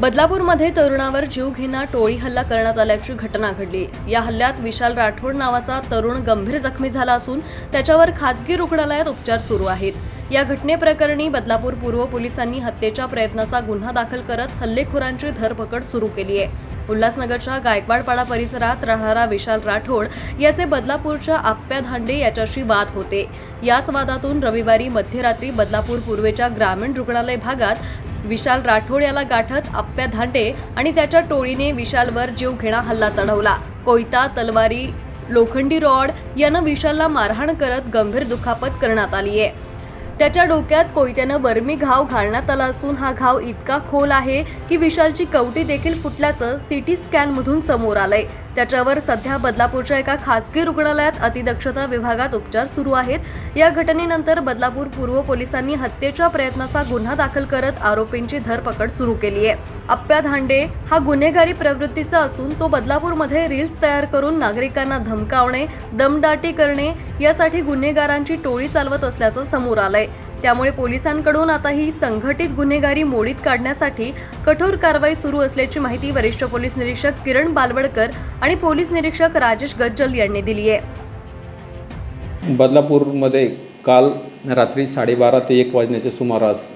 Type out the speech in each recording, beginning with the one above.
बदलापूरमध्ये तरुणावर जीव घेणा टोळी हल्ला करण्यात आल्याची घटना घडली. या हल्ल्यात विशाल राठोड नावाचा तरुण गंभीर जखमी झाला असून त्याच्यावर खासगी रुग्णालयात उपचार सुरू आहेत. या घटनेप्रकरणी बदलापूर पूर्व पोलिसांनी हत्येच्या प्रयत्नाचा गुन्हा दाखल करत हल्लेखोरांची धरपकड सुरू केली आहे. उल्हासनगरच्या गायकवाडपाडा परिसरात राहणारा विशाल राठोड याचे बदलापूरच्या आप्या धांडे याच्याशी वाद होते. याच वादातून रविवारी मध्यरात्री बदलापूर पूर्वेच्या ग्रामीण रुग्णालय भागात विशाल राठोड याला गाठत आप्या धांडे आणि त्याच्या टोळीने विशालवर जीवघेणा हल्ला चढवला. कोयता तलवारी लोखंडी रॉड यानं विशालला मारहाण करत गंभीर दुखापत करण्यात आली आहे त्याच्या डोक्यात कोयत्यानं बर्मी घाव घालण्यात आला असून हा घाव इतका खोल आहे की विशालची कवटी देखील फुटल्याचं सीटी स्कॅनमधून समोर आलंय. त्याच्यावर सध्या बदलापूरच्या एका खासगी रुग्णालयात अतिदक्षता विभागात उपचार सुरू आहेत. या घटनेनंतर बदलापूर पूर्व पोलिसांनी हत्येच्या प्रयत्नाचा गुन्हा दाखल करत आरोपींची धरपकड सुरू केली आहे. अप्प्या धांडे हा गुन्हेगारी प्रवृत्तीचा असून तो बदलापूरमध्ये रील्स तयार करून नागरिकांना धमकावणे दमदाटी करणे यासाठी गुन्हेगारांची टोळी चालवत असल्याचं समोर आलंय. त्यामुळे पोलिसांकडून आता ही संघटित गुन्हेगारी मोडीत काढण्यासाठी कठोर कारवाई सुरू असल्याची माहिती वरिष्ठ पोलीस निरीक्षक किरण बालवडकर आणि पोलीस निरीक्षक राजेश गज्जल यांनी दिली आहे. बदलापूरमध्ये काल रात्री साडेबारा ते एक वाजण्याच्या सुमारास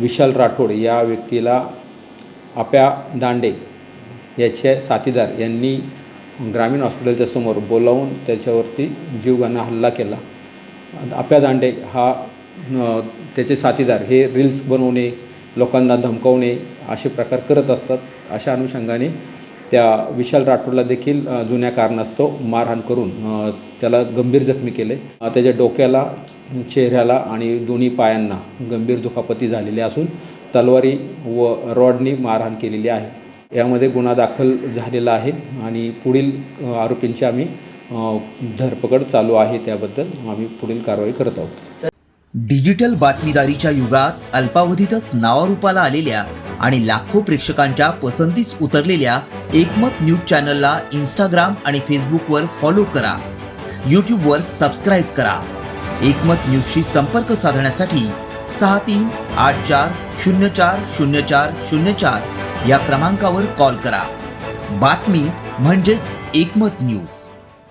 विशाल राठोड या व्यक्तीला आप्या दांडे याचे साथीदार यांनी ग्रामीण हॉस्पिटलच्या समोर बोलावून त्याच्यावरती जीवघाणा हल्ला केला. आप्या दांडे हा त्याचे साथीदार. हे रील्स बनवणे लोकांना धमकावणे असे प्रकार करत असतात. अशा अनुषंगाने त्या विशाल राठोडला देखील जुन्या कारणास्तव मारहाण करून त्याला गंभीर जखमी केले. त्याच्या डोक्याला चेहऱ्याला आणि दोन्ही पायांना गंभीर दुखापती झालेली असून तलवारी व रॉडनी मारहाण केलेली आहे. यामध्ये गुन्हा दाखल झालेला आहे आणि पुढील आरोपींची आम्ही धरपकड चालू आहे त्याबद्दल आम्ही पुढील कारवाई करत आहोत. डिजिटल बातमीदारीच्या युगात अल्पावधीतच नावारूपाला आलेल्या आणि लाखो प्रेक्षकांच्या पसंतीस उतरलेल्या एकमत न्यूज चॅनलला इंस्टाग्राम आणि फेसबुकवर फॉलो करा. यूट्यूबवर सबस्क्राईब करा. एकमत न्यूजशी संपर्क साधण्यासाठी सहा तीन आठ चार शून्य चार शून्य चार शून्य चार या क्रमांकावर कॉल करा. बातमी म्हणजेच एकमत न्यूज.